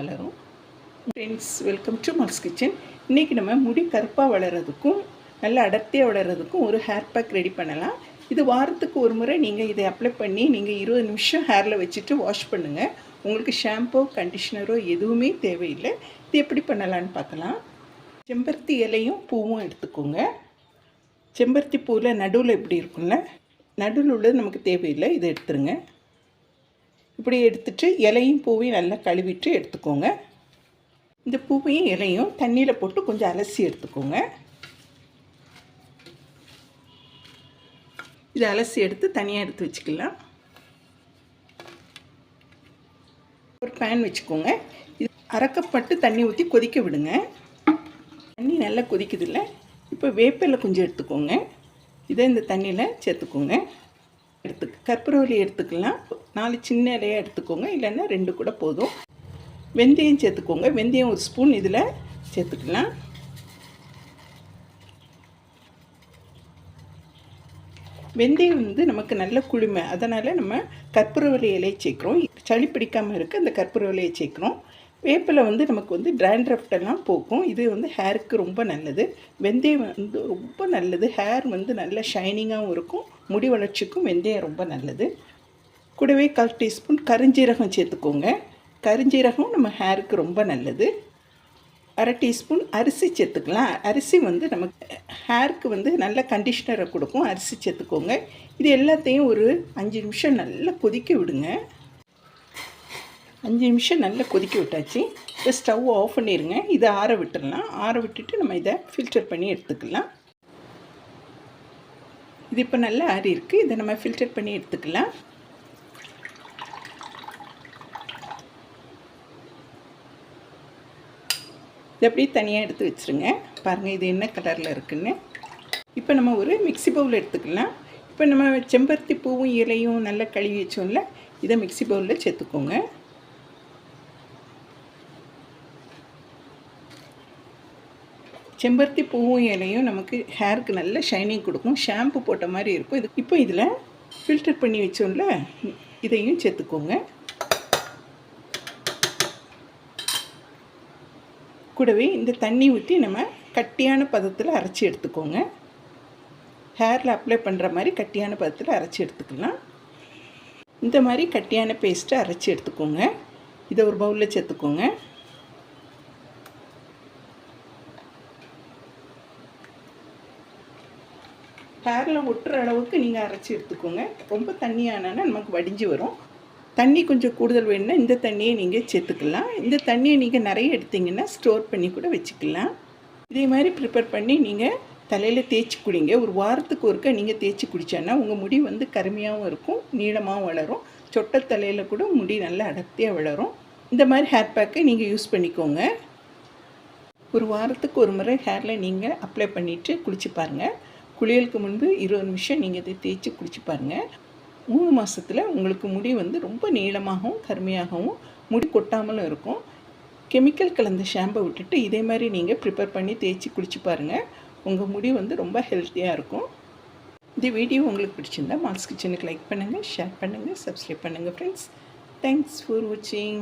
வளரும் friends welcome to malls kitchen இன்றைக்கி நம்ம முடி கருப்பாக வளர்கிறதுக்கும் நல்ல அடர்த்தியாக வளர்கிறதுக்கும் ஒரு ஹேர் பேக் ரெடி பண்ணலாம். இது வாரத்துக்கு ஒரு முறை நீங்கள் இதை அப்ளை பண்ணி நீங்கள் இருபது நிமிஷம் ஹேரில் வச்சுட்டு வாஷ் பண்ணுங்கள் உங்களுக்கு ஷாம்போ கண்டிஷ்னரோ எதுவுமே தேவையில்லை. இது எப்படி பண்ணலான்னு பார்க்கலாம். செம்பருத்தி இலையும் பூவும் எடுத்துக்கோங்க. செம்பருத்தி பூவில் நடுவில் எப்படி இருக்கும்ல? நடுவில் உள்ளது நமக்கு தேவையில்லை. இதை எடுத்துருங்க. இப்படி எடுத்துட்டு இலையும் பூவையும் நல்லா கழுவிட்டு எடுத்துக்கோங்க. இந்த பூவையும் இலையும் தண்ணியில் போட்டு கொஞ்சம் அலசி எடுத்துக்கோங்க. இதை அலசி எடுத்து தனியாக எடுத்து வச்சுக்கலாம். ஒரு பேன் வச்சுக்கோங்க. இது அரைக்கப்பட்டு தண்ணி ஊற்றி கொதிக்க விடுங்க. தண்ணி நல்லா கொதிக்குதில்ல? இப்போ வேப்பிலை கொஞ்சம் எடுத்துக்கோங்க. இதை இந்த தண்ணியில் சேர்த்துக்கோங்க. எடுத்து கற்பூரவல்லி எடுத்துக்கலாம். நாலு சின்ன இலையாக எடுத்துக்கோங்க. இல்லைன்னா ரெண்டு கூட போதும். வெந்தயம் சேர்த்துக்கோங்க. வெந்தயம் ஒரு ஸ்பூன் இதில் சேர்த்துக்கலாம். வெந்தயம் வந்து நமக்கு நல்ல குளுமை. அதனால் நம்ம கற்பூரவல்லி இலையை சேர்க்குறோம். சளி பிடிக்காமல் இருக்க அந்த கற்பூரவலையை சேர்க்குறோம். வேப்பிலை வந்து நமக்கு வந்து ட்ராண்ட்ரஃப்டெல்லாம் போக்கும். இது வந்து ஹேருக்கு ரொம்ப நல்லது. வெந்தயம் வந்து ரொம்ப நல்லது. ஹேர் வந்து நல்ல ஷைனிங்காகவும் இருக்கும். முடி வளர்ச்சிக்கும் வெந்தயம் ரொம்ப நல்லது. கூடவே கால் டீஸ்பூன் கருஞ்சீரகம் சேர்த்துக்கோங்க. கருஞ்சீரகம் நம்ம ஹேருக்கு ரொம்ப நல்லது. அரை டீஸ்பூன் அரிசி சேர்த்துக்கலாம். அரிசி வந்து நமக்கு ஹேருக்கு வந்து நல்ல கண்டிஷ்னரை கொடுக்கும். அரிசி சேர்த்துக்கோங்க. இது எல்லாத்தையும் ஒரு அஞ்சு நிமிஷம் நல்லா கொதிக்க விடுங்க. அஞ்சு நிமிஷம் நல்லா கொதிக்க விட்டாச்சு. இப்போ ஸ்டவ் ஆஃப் பண்ணிடுங்க இதை ஆற விட்டுடலாம் ஆற விட்டுட்டு நம்ம இதை ஃபில்டர் பண்ணி எடுத்துக்கலாம். இது இப்போ நல்லா ஆறி இருக்குது இதை நம்ம ஃபில்டர் பண்ணி எடுத்துக்கலாம். இது அப்படியே தனியாக எடுத்து வச்சுருங்க. பாருங்கள் இது என்ன கலரில் இருக்குன்னு. இப்போ நம்ம ஒரு மிக்சி பவுல் எடுத்துக்கலாம். இப்போ நம்ம செம்பருத்தி பூவும் இலையும் நல்லா கழுவி வச்சோம்ல இதை மிக்சி பவுலில் சேர்த்துக்கோங்க. செம்பருத்தி பூவும் இலையும் நமக்கு ஹேருக்கு நல்ல ஷைனிங் கொடுக்கும். ஷாம்பு போட்ட மாதிரி இருக்கும். இது இப்போ இதில் ஃபில்டர் பண்ணி வச்சோம்ல இதையும் சேர்த்துக்கோங்க. கூடவே இந்த தண்ணி ஊற்றி நம்ம கட்டியான பதத்தில் அரைச்சி எடுத்துக்கோங்க. ஹேரில் அப்ளை பண்ணுற மாதிரி கட்டியான பதத்தில் அரைச்சி எடுத்துக்கலாம். இந்த மாதிரி கட்டியான பேஸ்ட்டை அரைச்சி எடுத்துக்கோங்க. இதை ஒரு பவுலில் சேர்த்துக்கோங்க. ஹேரில் ஒட்டுற அளவுக்கு நீங்கள் அரைச்சி எடுத்துக்கோங்க. ரொம்ப தண்ணியானா நமக்கு வடிஞ்சு வரும். தண்ணி கொஞ்சம் கூடுதல் வேணும்னா இந்த தண்ணியை நீங்கள் சேர்த்துக்கலாம். இந்த தண்ணியை நீங்கள் நிறைய எடுத்திங்கன்னா ஸ்டோர் பண்ணி கூட வச்சுக்கலாம். இதே மாதிரி ப்ரிப்பேர் பண்ணி நீங்கள் தலையில் தேய்ச்சி குடிங்க. ஒரு வாரத்துக்கு ஒருக்க நீங்கள் தேய்ச்சி குடித்தோன்னா உங்கள் முடி வந்து கருமையாகவும் இருக்கும் நீளமாகவும் வளரும். சொட்ட தலையில் கூட முடி நல்லா அடர்த்தியாக வளரும். இந்த மாதிரி ஹேர் பேக்கை நீங்கள் யூஸ் பண்ணிக்கோங்க. ஒரு வாரத்துக்கு ஒரு முறை ஹேரில் நீங்கள் அப்ளை பண்ணிவிட்டு குளிச்சு பாருங்கள் குளியலுக்கு முன்பு இருபது நிமிஷம் நீங்கள் இதை தேய்ச்சி குளிச்சு பாருங்கள் மூணு மாதத்தில் உங்களுக்கு முடி வந்து ரொம்ப நீளமாகவும் கருமையாகவும் முடி கொட்டாமலும் இருக்கும். கெமிக்கல் கலந்த ஷாம்பை விட்டுட்டு இதே மாதிரி நீங்கள் ப்ரிப்பேர் பண்ணி தேய்ச்சி குளிச்சு பாருங்கள் உங்கள் முடி வந்து ரொம்ப ஹெல்த்தியாக இருக்கும். இந்த வீடியோ உங்களுக்கு பிடிச்சிருந்தா மால்ஸ் கிச்சனுக்கு லைக் பண்ணுங்கள் ஷேர் பண்ணுங்கள் சப்ஸ்கிரைப் பண்ணுங்கள் ஃப்ரெண்ட்ஸ் தேங்க்ஸ் ஃபார் வாட்சிங்